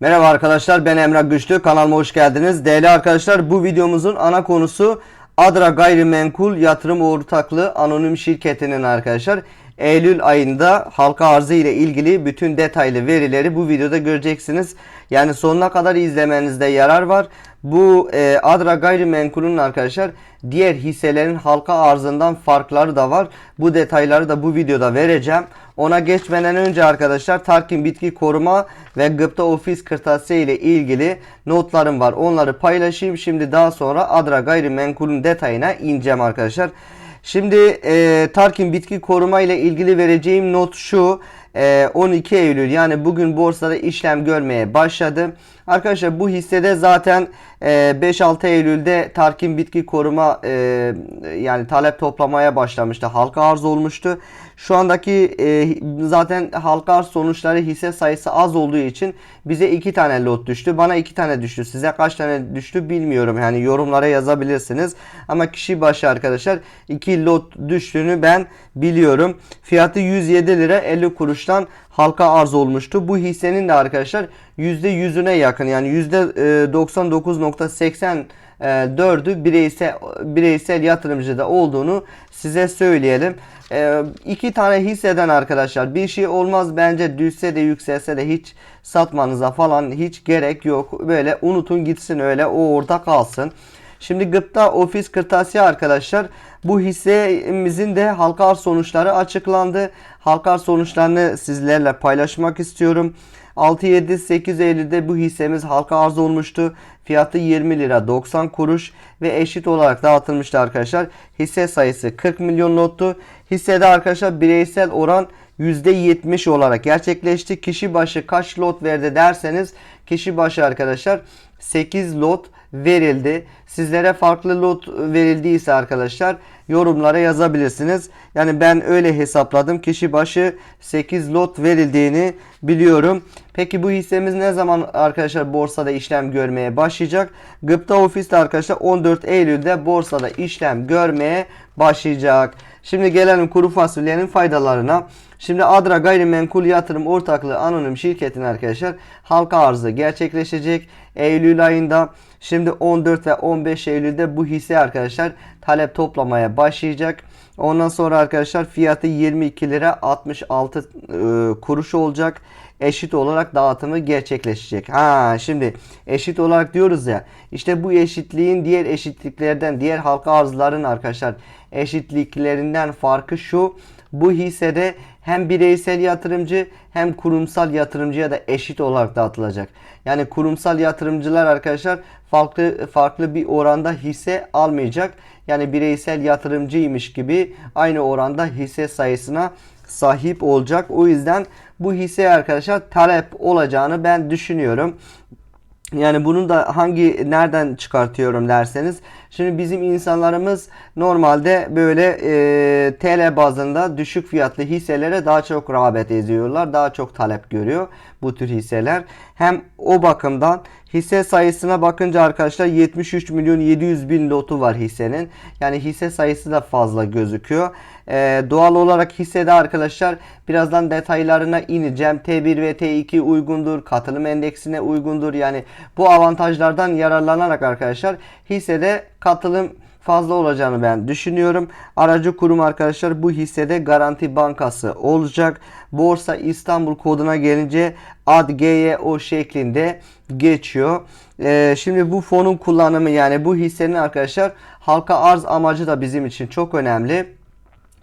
Merhaba arkadaşlar ben Emrah Güçlü kanalıma hoş geldiniz. Değerli arkadaşlar bu videomuzun ana konusu Adra Gayrimenkul Yatırım Ortaklığı Anonim Şirketi'nin arkadaşlar Eylül ayında halka arzı ile ilgili bütün detaylı verileri bu videoda göreceksiniz. Yani sonuna kadar izlemenizde yarar var. Bu e, Adra Gayrimenkul'ün arkadaşlar diğer hisselerin halka arzından farkları da var. Bu detayları da bu videoda vereceğim. Ona geçmeden önce arkadaşlar Tarkin Bitki Koruma ve Gıpta Ofis Kırtasiye ile ilgili notlarım var. Onları paylaşayım. Şimdi daha sonra Adra Gayrimenkul'ün detayına ineceğim arkadaşlar. Şimdi e, Tarkin Bitki Koruma ile ilgili vereceğim not şu. E, 12 Eylül yani bugün borsada işlem görmeye başladı. Arkadaşlar bu hissede zaten e, 5-6 Eylül'de Tarkin Bitki Koruma e, yani talep toplamaya başlamıştı. Halka arz olmuştu. Şu andaki e, zaten halka arz sonuçları hisse sayısı az olduğu için bize 2 tane lot düştü. Bana 2 tane düştü. Size kaç tane düştü bilmiyorum. Yani yorumlara yazabilirsiniz. Ama kişi başı arkadaşlar 2 lot düştüğünü ben biliyorum. Fiyatı 107 lira 50 kuruştan halka arz olmuştu. Bu hissenin de arkadaşlar %100'üne yakın yani %99.84'ü bireysel bireysel yatırımcıda olduğunu size söyleyelim. Ee, iki tane hisseden arkadaşlar bir şey olmaz bence düşse de yükselse de hiç satmanıza falan hiç gerek yok. Böyle unutun gitsin öyle o orada kalsın. Şimdi gıpta ofis kırtasiye arkadaşlar bu hissemizin de halka arz sonuçları açıklandı. Halka arz sonuçlarını sizlerle paylaşmak istiyorum. 6-7-8 Eylül'de bu hissemiz halka arz olmuştu. Fiyatı 20 lira 90 kuruş ve eşit olarak dağıtılmıştı arkadaşlar. Hisse sayısı 40 milyon lottu. Hissede arkadaşlar bireysel oran %70 olarak gerçekleşti. Kişi başı kaç lot verdi derseniz kişi başı arkadaşlar 8 lot verildi. Sizlere farklı lot verildiyse arkadaşlar yorumlara yazabilirsiniz. Yani ben öyle hesapladım. Kişi başı 8 lot verildiğini biliyorum. Peki bu hissemiz ne zaman arkadaşlar borsada işlem görmeye başlayacak? Gıpta Ofis'te arkadaşlar 14 Eylül'de borsada işlem görmeye başlayacak. Şimdi gelelim kuru fasulyenin faydalarına. Şimdi Adra Gayrimenkul Yatırım Ortaklığı Anonim Şirketi'nin arkadaşlar halka arzı gerçekleşecek. Eylül ayında şimdi 14 ve 15 Eylül'de bu hisse arkadaşlar talep toplamaya başlayacak. Ondan sonra arkadaşlar fiyatı 22 lira 66 e, kuruş olacak. Eşit olarak dağıtımı gerçekleşecek. Ha şimdi eşit olarak diyoruz ya. İşte bu eşitliğin diğer eşitliklerden, diğer halka arzların arkadaşlar eşitliklerinden farkı şu. Bu hissede hem bireysel yatırımcı hem kurumsal yatırımcıya da eşit olarak dağıtılacak. Yani kurumsal yatırımcılar arkadaşlar farklı farklı bir oranda hisse almayacak. Yani bireysel yatırımcıymış gibi aynı oranda hisse sayısına sahip olacak. O yüzden bu hisse arkadaşlar talep olacağını ben düşünüyorum. Yani bunu da hangi nereden çıkartıyorum derseniz şimdi bizim insanlarımız normalde böyle e, TL bazında düşük fiyatlı hisselere daha çok rağbet ediyorlar. Daha çok talep görüyor bu tür hisseler. Hem o bakımdan hisse sayısına bakınca arkadaşlar 73 milyon 700 bin lotu var hissenin. Yani hisse sayısı da fazla gözüküyor. Ee, doğal olarak hissede arkadaşlar birazdan detaylarına ineceğim. T1 ve T2 uygundur. Katılım endeksine uygundur. Yani bu avantajlardan yararlanarak arkadaşlar hissede katılım fazla olacağını ben düşünüyorum. Aracı kurum arkadaşlar bu hissede Garanti Bankası olacak. Borsa İstanbul koduna gelince ad GYO şeklinde geçiyor. Ee, şimdi bu fonun kullanımı yani bu hissenin arkadaşlar halka arz amacı da bizim için çok önemli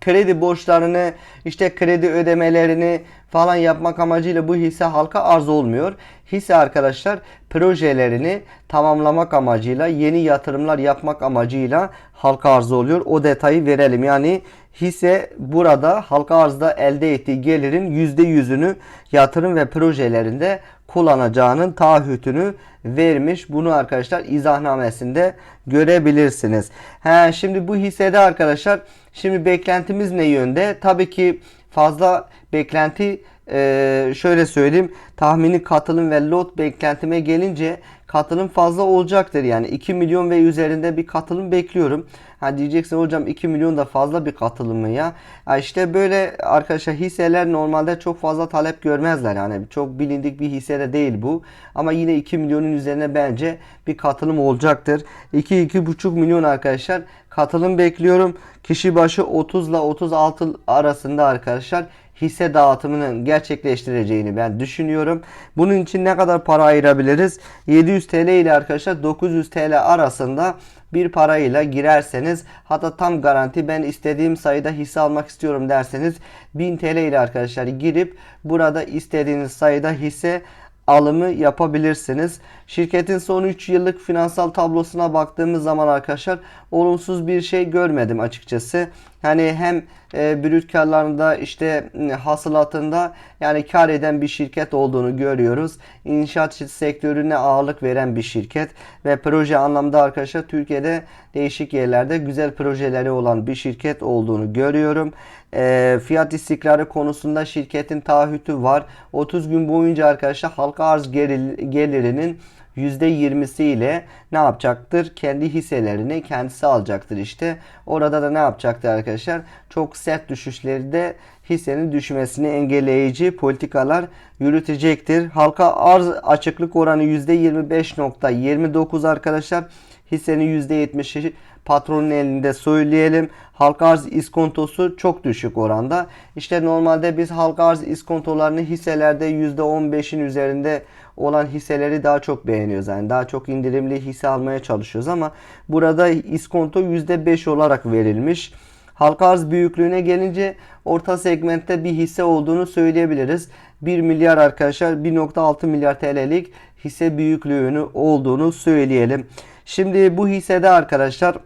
kredi borçlarını işte kredi ödemelerini falan yapmak amacıyla bu hisse halka arz olmuyor. Hisse arkadaşlar projelerini tamamlamak amacıyla yeni yatırımlar yapmak amacıyla halka arz oluyor. O detayı verelim. Yani hisse burada halka arzda elde ettiği gelirin %100'ünü yatırım ve projelerinde kullanacağının taahhütünü vermiş. Bunu arkadaşlar izahnamesinde görebilirsiniz. He, şimdi bu hissede arkadaşlar şimdi beklentimiz ne yönde? Tabii ki fazla beklenti e, şöyle söyleyeyim tahmini katılım ve lot beklentime gelince katılım fazla olacaktır. Yani 2 milyon ve üzerinde bir katılım bekliyorum. Ha diyeceksin hocam 2 milyon da fazla bir katılım mı ya? ya işte böyle arkadaşlar hisseler normalde çok fazla talep görmezler. Yani çok bilindik bir hisse de değil bu. Ama yine 2 milyonun üzerine bence bir katılım olacaktır. 2-2,5 milyon arkadaşlar katılım bekliyorum. Kişi başı 30 ile 36 arasında arkadaşlar hisse dağıtımının gerçekleştireceğini ben düşünüyorum. Bunun için ne kadar para ayırabiliriz? 700 TL ile arkadaşlar 900 TL arasında bir parayla girerseniz hatta tam garanti ben istediğim sayıda hisse almak istiyorum derseniz 1000 TL ile arkadaşlar girip burada istediğiniz sayıda hisse alımı yapabilirsiniz. Şirketin son 3 yıllık finansal tablosuna baktığımız zaman arkadaşlar olumsuz bir şey görmedim açıkçası. Hani hem e, brüt karlarında işte hasılatında yani kar eden bir şirket olduğunu görüyoruz. İnşaat sektörüne ağırlık veren bir şirket ve proje anlamda arkadaşlar Türkiye'de değişik yerlerde güzel projeleri olan bir şirket olduğunu görüyorum. E, fiyat istikrarı konusunda şirketin taahhütü var. 30 gün boyunca arkadaşlar halka arz gelirinin %20'si ile ne yapacaktır? Kendi hisselerini kendisi alacaktır işte. Orada da ne yapacaktır arkadaşlar? Çok sert düşüşleri de hissenin düşmesini engelleyici politikalar yürütecektir. Halka arz açıklık oranı %25.29 arkadaşlar. Hissenin %70'i patronun elinde söyleyelim. Halka arz iskontosu çok düşük oranda. İşte normalde biz halka arz iskontolarını hisselerde %15'in üzerinde olan hisseleri daha çok beğeniyoruz. Yani daha çok indirimli hisse almaya çalışıyoruz ama burada iskonto %5 olarak verilmiş. Halka arz büyüklüğüne gelince orta segmentte bir hisse olduğunu söyleyebiliriz. 1 milyar arkadaşlar 1.6 milyar TL'lik hisse büyüklüğünü olduğunu söyleyelim. Şimdi bu hissede arkadaşlar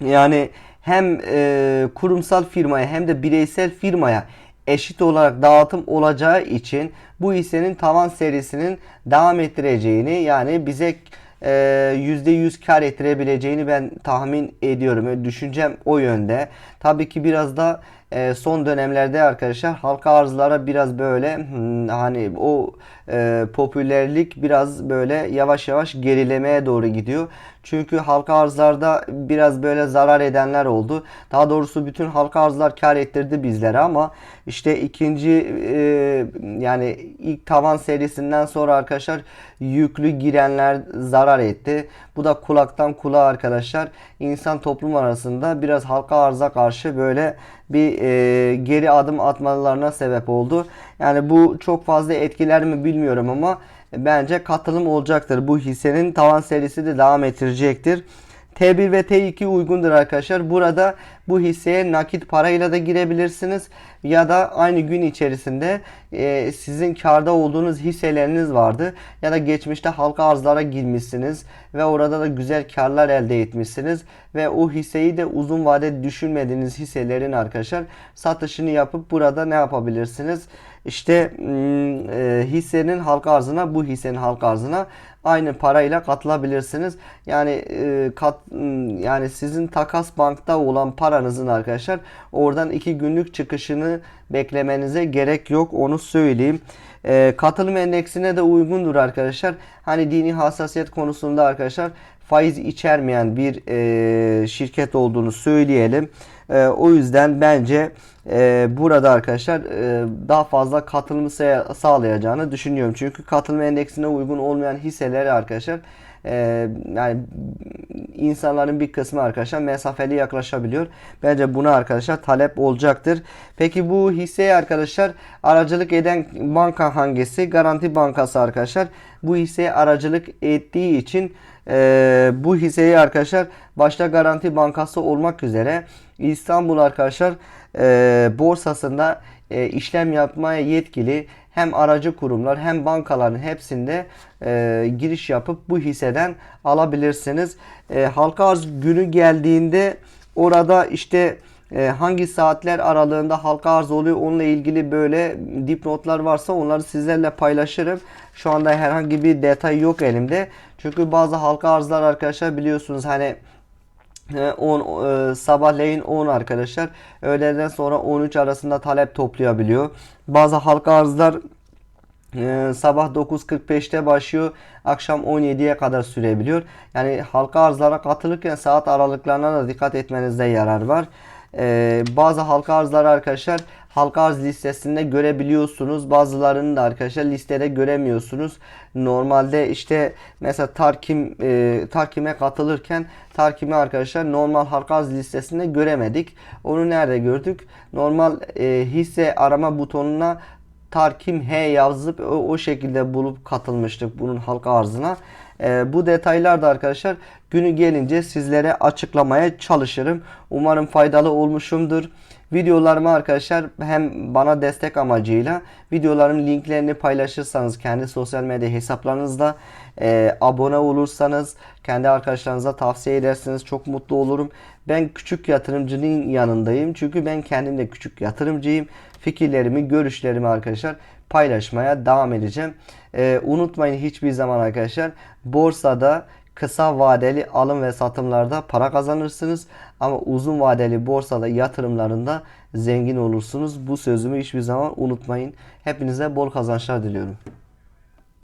yani hem e, kurumsal firmaya hem de bireysel firmaya eşit olarak dağıtım olacağı için bu hissenin tavan serisinin devam ettireceğini yani bize e, %100 kar ettirebileceğini ben tahmin ediyorum. Düşüncem o yönde. Tabii ki biraz da e, son dönemlerde arkadaşlar halka arzlara biraz böyle hmm, hani o e, popülerlik biraz böyle yavaş yavaş gerilemeye doğru gidiyor. Çünkü halka arzlarda biraz böyle zarar edenler oldu. Daha doğrusu bütün halka arzlar kar ettirdi bizlere ama işte ikinci e, yani ilk tavan serisinden sonra arkadaşlar yüklü girenler zarar etti. Bu da kulaktan kulağa arkadaşlar insan toplum arasında biraz halka arza karşı böyle bir e, geri adım atmalarına sebep oldu. Yani bu çok fazla etkiler mi bilmiyorum ama bence katılım olacaktır. Bu hissenin tavan serisi de devam ettirecektir. T1 ve T2 uygundur arkadaşlar. Burada bu hisseye nakit parayla da girebilirsiniz ya da aynı gün içerisinde e, sizin karda olduğunuz hisseleriniz vardı ya da geçmişte halka arzlara girmişsiniz ve orada da güzel karlar elde etmişsiniz ve o hisseyi de uzun vade düşünmediğiniz hisselerin arkadaşlar satışını yapıp burada ne yapabilirsiniz? İşte hmm, e, hissenin halka arzına bu hissenin halka arzına aynı parayla katılabilirsiniz. Yani e, kat hmm, yani sizin takas bankta olan paranızın arkadaşlar oradan iki günlük çıkışını beklemenize gerek yok onu söyleyeyim. E, katılım endeksine de uygundur arkadaşlar. Hani dini hassasiyet konusunda arkadaşlar faiz içermeyen bir e, şirket olduğunu söyleyelim. E, o yüzden bence e, burada arkadaşlar e, daha fazla katılımı sağlayacağını düşünüyorum. Çünkü katılım endeksine uygun olmayan hisseleri arkadaşlar e, yani insanların bir kısmı arkadaşlar mesafeli yaklaşabiliyor. Bence buna arkadaşlar talep olacaktır. Peki bu hisseye arkadaşlar aracılık eden banka hangisi? Garanti Bankası arkadaşlar. Bu hisseye aracılık ettiği için e, bu hisseyi arkadaşlar başta Garanti Bankası olmak üzere İstanbul arkadaşlar e, borsasında e, işlem yapmaya yetkili hem aracı kurumlar hem bankaların hepsinde e, giriş yapıp bu hisseden alabilirsiniz. E, halka arz günü geldiğinde orada işte e, hangi saatler aralığında halka arz oluyor onunla ilgili böyle dipnotlar varsa onları sizlerle paylaşırım. Şu anda herhangi bir detay yok elimde. Çünkü bazı halka arzlar arkadaşlar biliyorsunuz hani 10 e, sabahleyin 10 arkadaşlar. Öğleden sonra 13 arasında talep toplayabiliyor. Bazı halka arzlar ee, sabah 9.45'te başlıyor. Akşam 17'ye kadar sürebiliyor. Yani halka arzlara katılırken saat aralıklarına da dikkat etmenizde yarar var. Ee, bazı halka arzları arkadaşlar halka arz listesinde görebiliyorsunuz. Bazılarını da arkadaşlar listede göremiyorsunuz. Normalde işte mesela Tarkim e, Tarkim'e katılırken Tarkim'i arkadaşlar normal halka arz listesinde göremedik. Onu nerede gördük? Normal e, hisse arama butonuna Tarkim H yazıp o, o şekilde bulup katılmıştık bunun halka arzına. Ee, bu detaylar da arkadaşlar günü gelince sizlere açıklamaya çalışırım. Umarım faydalı olmuşumdur. Videolarımı arkadaşlar hem bana destek amacıyla videoların linklerini paylaşırsanız kendi sosyal medya hesaplarınızda e, abone olursanız kendi arkadaşlarınıza tavsiye ederseniz çok mutlu olurum. Ben küçük yatırımcının yanındayım. Çünkü ben kendim de küçük yatırımcıyım. Fikirlerimi, görüşlerimi arkadaşlar paylaşmaya devam edeceğim. E, unutmayın hiçbir zaman arkadaşlar borsada kısa vadeli alım ve satımlarda para kazanırsınız ama uzun vadeli borsada yatırımlarında zengin olursunuz. Bu sözümü hiçbir zaman unutmayın. Hepinize bol kazançlar diliyorum.